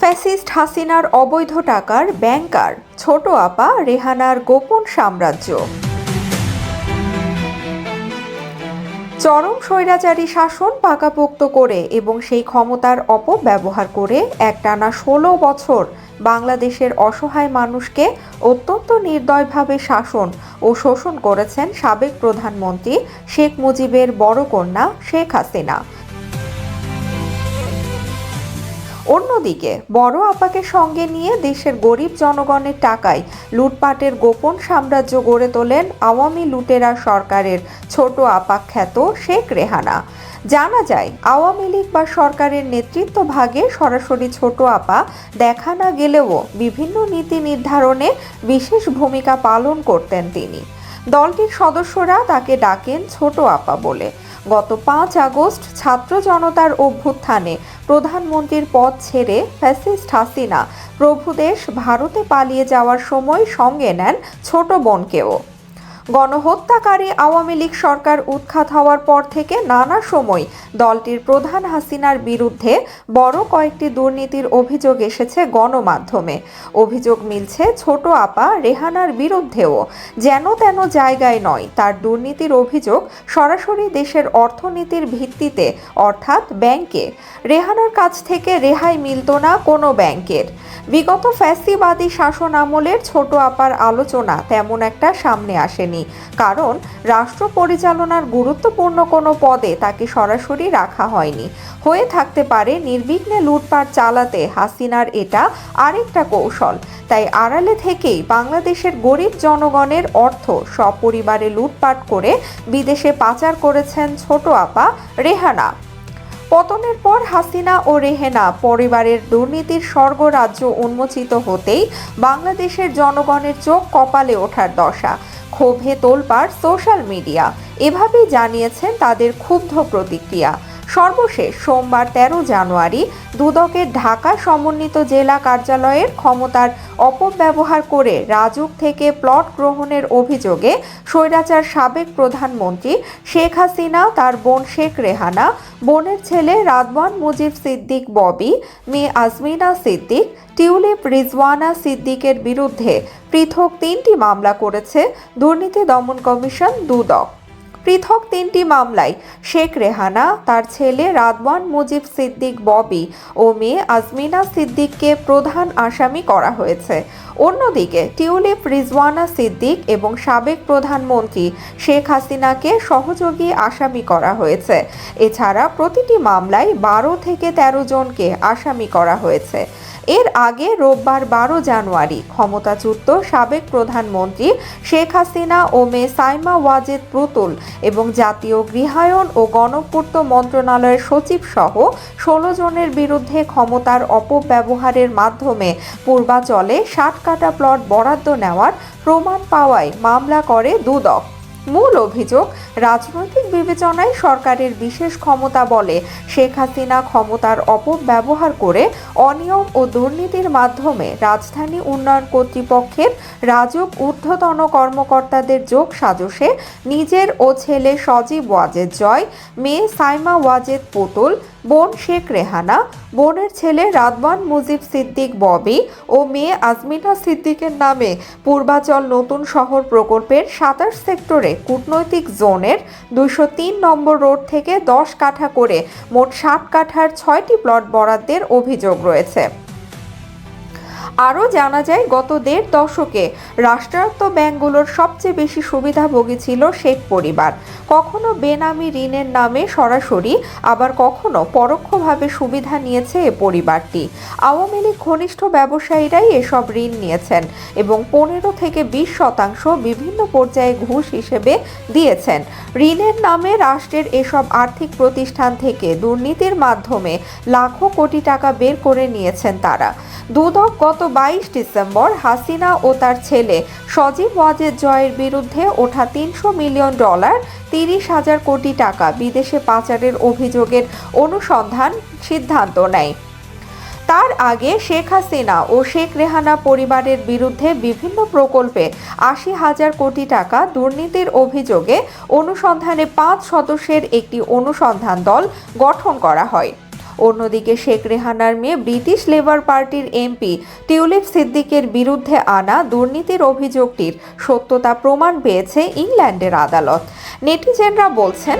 Fascist হাসিনার অবৈধ টাকার ব্যাংকার, ছোট আপা রেহানার গোপন সাম্রাজ্য। চরম স্বৈরাচারী শাসন পাকাপোক্ত করে এবং সেই ক্ষমতার অপব্যবহার করে একটানা ষোলো বছর বাংলাদেশের অসহায় মানুষকে অত্যন্ত নির্দয়ভাবে শাসন ও শোষণ করেছেন সাবেক প্রধানমন্ত্রী শেখ মুজিবের বড় কন্যা শেখ হাসিনা। অন্যদিকে, বড় আপাকে সঙ্গে নিয়ে দেশের গরিব জনগণের টাকায় লুটপাটের গোপন সাম্রাজ্য গড়ে তোলেন আওয়ামী লুটেরা সরকারের ছোট আপা খ্যাত শেখ রেহানা। জানা যায়, আওয়ামী লীগ বা সরকারের নেতৃত্ব ভাগে সরাসরি ছোট আপা দেখা না গেলেও বিভিন্ন নীতি নির্ধারণে বিশেষ ভূমিকা পালন করতেন তিনি। দলটির সদস্যরা তাকে ডাকেন ছোট আপা বলে। গত পাঁচ আগস্ট ছাত্র জনতার অভ্যুত্থানে প্রধানমন্ত্রীর পদ ছেড়ে ফ্যাসিস্ট হাসিনা প্রভুদেশ ভারতে পালিয়ে যাওয়ার সময় সঙ্গে নেন ছোট বোনকেও। গণহত্যাকারী আওয়ামী লীগ সরকার উৎখাত হওয়ার পর থেকে নানা সময় দলটির প্রধান হাসিনার বিরুদ্ধে বড় কয়েকটি দুর্নীতির অভিযোগ এসেছে গণমাধ্যমে। অভিযোগ মিলছে, ছোট আপা রেহানার বিরুদ্ধেও। যেন তেন জায়গায় নয়, তার দুর্নীতির অভিযোগ সরাসরি দেশের অর্থনীতির ভিত্তিতে, অর্থাৎ ব্যাংকে। রেহানার কাছ থেকে রেহাই মিলত না কোনো ব্যাংকের। বিগত ফ্যাসিবাদী শাসন আমলের ছোট আপার আলোচনা তেমন একটা সামনে আসেনি। কারণ রাষ্ট্র পরিচালনার গুরুত্বপূর্ণ কোনো পদে তাকে সরাসরি রাখা হয়নি। হয়ে থাকতে পারে নির্বিঘ্নে লুটপাট চালাতে হাসিনার এটা আরেকটা কৌশল। তাই আড়ালে থেকেই বাংলাদেশের গরিব জনগণের অর্থ সপরিবারে লুটপাট করে বিদেশে পাচার করেছেন ছোট আপা রেহানা। পতনের পর হাসিনা ও রেহেনা পরিবারের দুর্নীতির স্বর্গরাজ্য উন্মোচিত হতেই বাংলাদেশের জনগণের চোখ কপালে ওঠার দশা। ক্ষোভে তোলপাড় সোশ্যাল মিডিয়া এভাবেই জানিয়েছেন তাদের ক্ষুব্ধ প্রতিক্রিয়া। সর্বশেষ সোমবার তেরো জানুয়ারি দুদকের ঢাকা সমন্বিত জেলা কার্যালয়ের ক্ষমতার অপব্যবহার করে রাজুক থেকে প্লট গ্রহণের অভিযোগে স্বৈরাচার সাবেক প্রধানমন্ত্রী শেখ হাসিনা, তার বোন শেখ রেহানা, বোনের ছেলে রাদওয়ান মুজিব সিদ্দিক ববি, মেয়ে আজমিনা সিদ্দিক, টিউলিপ রিজওয়ানা সিদ্দিকের বিরুদ্ধে পৃথক তিনটি মামলা করেছে দুর্নীতি দমন কমিশন দুদক। পৃথক তিনটি মামলায় শেখ রেহানা, তার ছেলে রাদওয়ান মুজিব সিদ্দিক ববি ও মেয়ে আজমিনা সিদ্দিককে প্রধান আসামি করা হয়েছে। অন্যদিকে টিউলিপ রিজওয়ানা সিদ্দিক এবং সাবেক প্রধানমন্ত্রী শেখ হাসিনাকে সহযোগী আসামি করা হয়েছে। এছাড়া প্রতিটি মামলায় বারো থেকে ১৩ জনকে আসামি করা হয়েছে। এর আগে রোববার বারো জানুয়ারি ক্ষমতাচ্যুত সাবেক প্রধানমন্ত্রী শেখ হাসিনা ও মে সাইমা ওয়াজেদ প্রতুল এবং জাতীয় গৃহায়ন ও গণপূর্ত মন্ত্রণালয়ের সচিব সহ ষোলো জনের বিরুদ্ধে ক্ষমতার অপব্যবহারের মাধ্যমে পূর্বাচলে ষাট কাটা প্লট বরাদ্দ নেওয়ার প্রমাণ পাওয়ায় মামলা করে দুদক। মূল অভিযোগ, রাজনৈতিক বিবেচনায় সরকারের বিশেষ ক্ষমতা বলে শেখ হাসিনা ক্ষমতার অপব্যবহার করে অনিয়ম ও দুর্নীতির মাধ্যমে রাজধানী উন্নয়ন কর্তৃপক্ষের রাজক ঊর্ধ্বতন কর্মকর্তাদের যোগ সাজসে নিজের ও ছেলে সজীব ওয়াজেদ জয়, মেয়ে সাইমা ওয়াজেদ পুতুল বোন শেখ রেহানা, বোনের ছেলে রাদওয়ান মুজিব সিদ্দিক ববি ও মেয়ে আজমিনা সিদ্দিকের নামে পূর্বাচল নতুন শহর প্রকল্পের সাতাশ সেক্টরে কূটনৈতিক জোনের দুইশো তিন নম্বর রোড থেকে দশ কাঠা করে মোট ষাট কাঠার ছয়টি প্লট বরাদ্দের অভিযোগ রয়েছে। আরও জানা যায়, গত দেড় দশকে রাষ্ট্রায়ত্ত ব্যাংকগুলোর সবচেয়ে বেশি সুবিধাভোগী ছিল শেখ পরিবার। কখনো বেনামি ঋণের নামে সরাসরি, আবার কখনো পরোক্ষভাবে সুবিধা নিয়েছে এ পরিবারটি। আওয়ামী লীগ ঘনিষ্ঠ ব্যবসায়ীরাই এসব ঋণ নিয়েছেন এবং পনেরো থেকে বিশ শতাংশ বিভিন্ন পর্যায়ে ঘুষ হিসেবে দিয়েছেন। ঋণের নামে রাষ্ট্রের এসব আর্থিক প্রতিষ্ঠান থেকে দুর্নীতির মাধ্যমে লাখো কোটি টাকা বের করে নিয়েছেন তারা। দুদক গত বাইশ ডিসেম্বর হাসিনা ও তার ছেলে সজীব ওয়াজেদ জয়ের বিরুদ্ধে ওঠা তিনশো মিলিয়ন ডলার, তিরিশ হাজার কোটি টাকা বিদেশে পাচারের অভিযোগের অনুসন্ধান সিদ্ধান্ত নেয়। তার আগে শেখ হাসিনা ও শেখ রেহানা পরিবারের বিরুদ্ধে বিভিন্ন প্রকল্পে আশি হাজার কোটি টাকা দুর্নীতির অভিযোগে অনুসন্ধানে পাঁচ সদস্যের একটি অনুসন্ধান দল গঠন করা হয়। অন্যদিকে শেখ রেহানার মেয়ে ব্রিটিশ লেবার পার্টির এমপি টিউলিপ সিদ্দিকের বিরুদ্ধে আনা দুর্নীতির অভিযোগটির সত্যতা প্রমাণ পেয়েছে ইংল্যান্ডের আদালত। নেটিজেনরা বলছেন